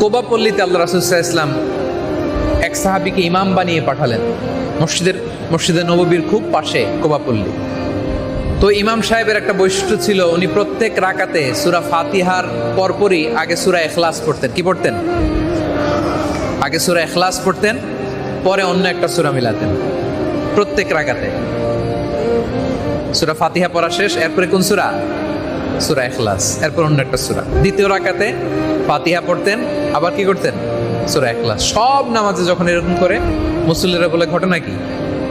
কোবাপল্লীতে আল্লাহ রাসুল্লাহ ইসলাম এক সাহাবিকে ইমাম বানিয়ে পাঠালেন মসজিদের, মসজিদে নববীর খুব পাশে কোবাপল্লী। তো ইমাম সাহেবের একটা বৈশিষ্ট্য ছিল, উনি প্রত্যেক রাকাতে সুরা ফাতিহার পরপরই আগে সুরা এখলাস পড়তেন। কি পড়তেন? আগে সুরা এখলাস পড়তেন, পরে অন্য একটা সুরা মিলাতেন। প্রত্যেক রাকাতে। সুরা ফাতিহা পড়া শেষ, এরপরে কোন সুরা? সুরা এখলাস এরপর অন্য একটা সুরা। দ্বিতীয় রাকাতে ফাতিহা পড়তেন, আবার কি করতেন? সুরা এখলাস সব নামাজে যখন এরকম করে, মুসল্লিরা বলে, ঘটনা কি?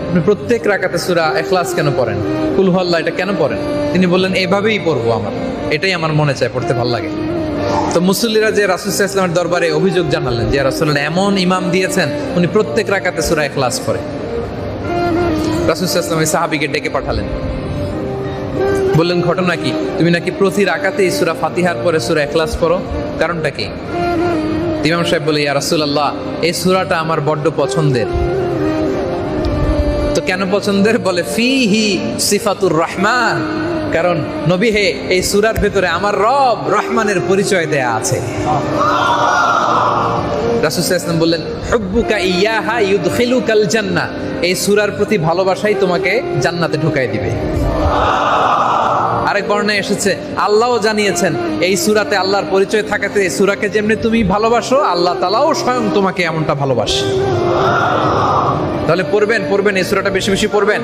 আপনি প্রত্যেক রাকাতে সুরা এখলাস কেন পড়েন? কুলহল্লা এটা কেন পড়েন? তিনি বললেন, এভাবেই পড়ব আমার। এটাই আমার মনে চায়, পড়তে ভালো লাগে। তো মুসল্লিরা যে রাসুল ইসলামের দরবারে অভিযোগ জানালেন যে রাসুল এমন ইমাম দিয়েছেন, উনি প্রত্যেক রাকাতে সুরা এখলাস পড়ে। রাসুল ইসলাম সাহাবিকে ডেকে পাঠালেন। বললেন, ঘটনা কি? তুমি নাকি প্রতি রাকাতে সুরা ফাতিহার পরে সুরা এখলাস পড়ো? কারণটা কি? ইমাম সাহেব বলে, ইয়া রাসূলুল্লাহ, এই সূরাটা আমার বড্ড পছন্দের। তো কেন পছন্দের? বলে, ফিহি সিফাতুর রহমান। কারণ, নবী হে, এই সুরার ভেতরে আমার রব রহমানের পরিচয় দেয়া আছে। ওয়াসাল্লাম বললেন, হুব্বুকা ইয়াহা ইউদখিলুকাল জান্নাহ। এই সুরার প্রতি ভালোবাসাই তোমাকে জান্নাতে ঢুকাই দিবে। আরেক বর্ণে এসেছে, আল্লাহও জানিয়েছেন, এই সুরাতে আল্লাহর পরিচয় থাকাতে এই সুরাকে যেমনি তুমি ভালোবাসো, আল্লাহ তালাও স্বয়ং তোমাকে এমনটা ভালোবাসে। তাহলে পড়বেন পড়বেন, এই সুরাটা বেশি বেশি পড়বেন?